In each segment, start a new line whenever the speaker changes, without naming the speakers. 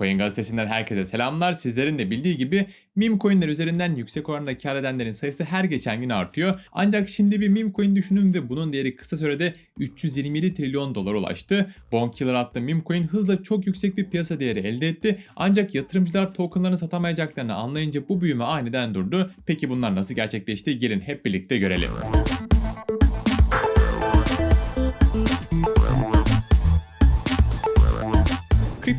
Coin gazetesinden herkese selamlar. Sizlerin de bildiği gibi meme coinler üzerinden yüksek oranda kar edenlerin sayısı her geçen gün artıyor. Ancak şimdi bir meme coin düşünün ve bunun değeri kısa sürede 327 trilyon dolara ulaştı. Bonkiller adlı meme coin hızla çok yüksek bir piyasa değeri elde etti. Ancak yatırımcılar tokenlarını satamayacaklarını anlayınca bu büyüme aniden durdu. Peki bunlar nasıl gerçekleşti? Gelin hep birlikte görelim.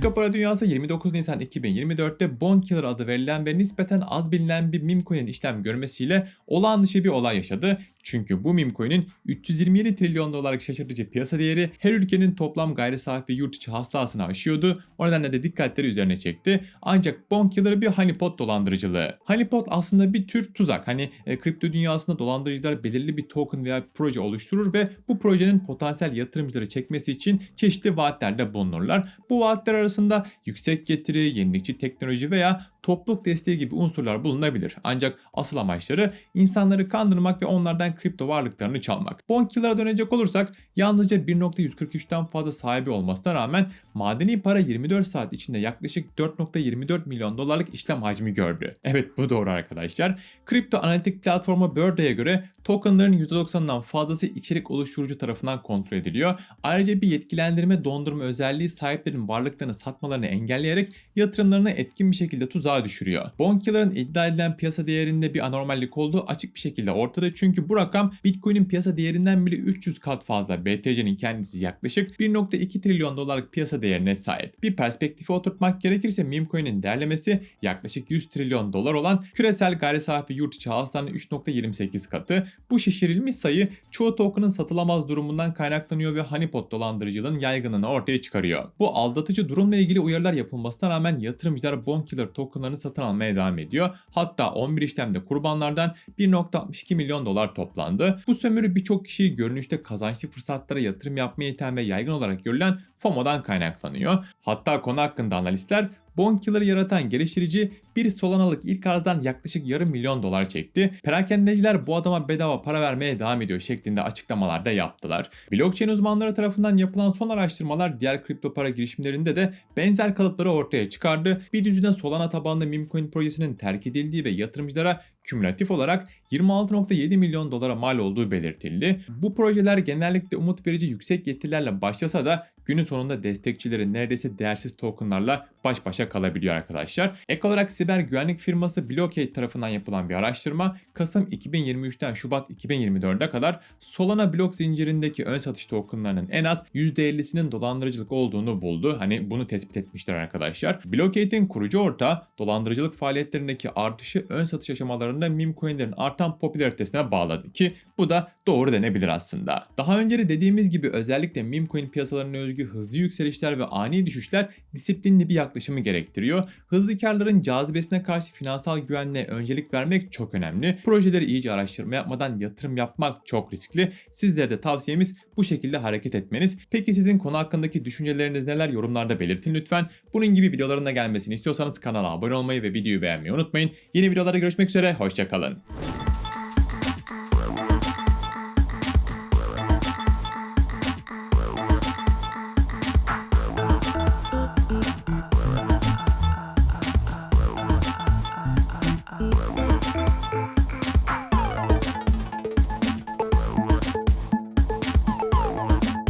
Kripto para dünyası 29 Nisan 2024'te Bonkiller adı verilen ve nispeten az bilinen bir meme coin'in işlem görmesiyle olağan dışı bir olay yaşadı. Çünkü bu meme coin'in 327 trilyon dolarlık şaşırtıcı piyasa değeri her ülkenin toplam gayri safi yurt içi hasılasını aşıyordu. O nedenle de dikkatleri üzerine çekti. Ancak Bonkiller bir honeypot dolandırıcılığı. Honeypot aslında bir tür tuzak. Hani e, kripto dünyasında dolandırıcılar belirli bir token veya bir proje oluşturur ve bu projenin potansiyel yatırımcıları çekmesi için çeşitli vaatlerde bulunurlar. Bu vaatler arasında yüksek getiri, yenilikçi teknoloji veya topluluk desteği gibi unsurlar bulunabilir. Ancak asıl amaçları insanları kandırmak ve onlardan kripto varlıklarını çalmak. Bonkiller'a dönecek olursak yalnızca 1.143'ten fazla sahibi olmasına rağmen madeni para 24 saat içinde yaklaşık 4.24 milyon dolarlık işlem hacmi gördü. Evet bu doğru arkadaşlar. Kripto analitik platformu Birda'ya göre tokenların %90'dan fazlası içerik oluşturucu tarafından kontrol ediliyor. Ayrıca bir yetkilendirme dondurma özelliği sahiplerin varlıklarını satmalarını engelleyerek yatırımlarını etkin bir şekilde tuzağa düşürüyor. Bonkiller'ın iddia edilen piyasa değerinde bir anormallik olduğu açık bir şekilde ortada çünkü bu rakam Bitcoin'in piyasa değerinden bile 300 kat fazla. BTC'nin kendisi yaklaşık 1.2 trilyon dolarlık piyasa değerine sahip. Bir perspektife oturtmak gerekirse meme değerlemesi yaklaşık 100 trilyon dolar olan küresel gayri safi yurt içi hasılanın 3.28 katı. Bu şişirilmiş sayı çoğu token'ın satılamaz durumundan kaynaklanıyor ve honeypot dolandırıcılığın yaygınlığını ortaya çıkarıyor. Bu aldatıcı durumla ilgili uyarılar yapılmasına rağmen yatırımcılar Bonkiller tokenlarını satın almaya devam ediyor. Hatta 11 işlemde kurbanlardan 1.62 milyon dolar toplandı. Bu sömürü birçok kişiyi görünüşte kazançlı fırsatlara yatırım yapmaya iten ve yaygın olarak görülen FOMO'dan kaynaklanıyor. Hatta konu hakkında analistler Bonkiller'ı yaratan geliştirici bir Solana'lık ilk arzdan yaklaşık yarım milyon dolar çekti. Perakendeciler bu adama bedava para vermeye devam ediyor şeklinde açıklamalar da yaptılar. Blockchain uzmanları tarafından yapılan son araştırmalar diğer kripto para girişimlerinde de benzer kalıpları ortaya çıkardı. Bir düzine Solana tabanlı Memecoin projesinin terk edildiği ve yatırımcılara kümülatif olarak 26.7 milyon dolara mal olduğu belirtildi. Bu projeler genellikle umut verici yüksek getirilerle başlasa da günün sonunda destekçileri neredeyse değersiz tokenlarla baş başa kalabiliyor arkadaşlar. Ek olarak siber güvenlik firması Blockade tarafından yapılan bir araştırma Kasım 2023'ten Şubat 2024'e kadar Solana blok zincirindeki ön satış tokenlarının en az %50'sinin dolandırıcılık olduğunu buldu. Hani bunu tespit etmişler arkadaşlar. Blockade'in kurucu ortağı dolandırıcılık faaliyetlerindeki artışı ön satış aşamalarında meme coinlerin artan popülaritesine bağladı ki bu da doğru denebilir aslında. Daha önce de dediğimiz gibi özellikle meme coin piyasalarına özgü hızlı yükselişler ve ani düşüşler disiplinli bir yaklaşımı gerektiriyor. Hızlı karların cazibesine karşı finansal güvenliğe öncelik vermek çok önemli. Projeleri iyice araştırma yapmadan yatırım yapmak çok riskli. Sizlere de tavsiyemiz bu şekilde hareket etmeniz. Peki sizin konu hakkındaki düşünceleriniz neler yorumlarda belirtin lütfen. Bunun gibi videoların da gelmesini istiyorsanız kanala abone olmayı ve videoyu beğenmeyi unutmayın. Yeni videolarda görüşmek üzere, hoşçakalın.